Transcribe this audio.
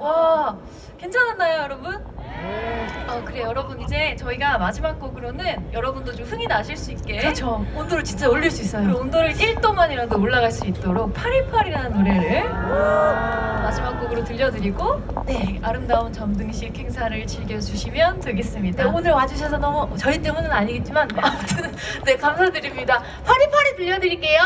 와 괜찮았나요 여러분? 어, 그래 여러분 이제 저희가 마지막 곡으로는 여러분도 좀 흥이 나실 수 있게 그렇죠. 온도를 진짜 올릴 수 있어요. 그 온도를 1도만이라도 올라갈 수 있도록 파리파리라는 노래를 마지막 곡으로 들려드리고 네, 아름다운 점등식 행사를 즐겨주시면 되겠습니다. 네, 오늘 와주셔서 너무 저희 때문은 아니겠지만 아무튼 네 감사드립니다. 파리파리 들려드릴게요.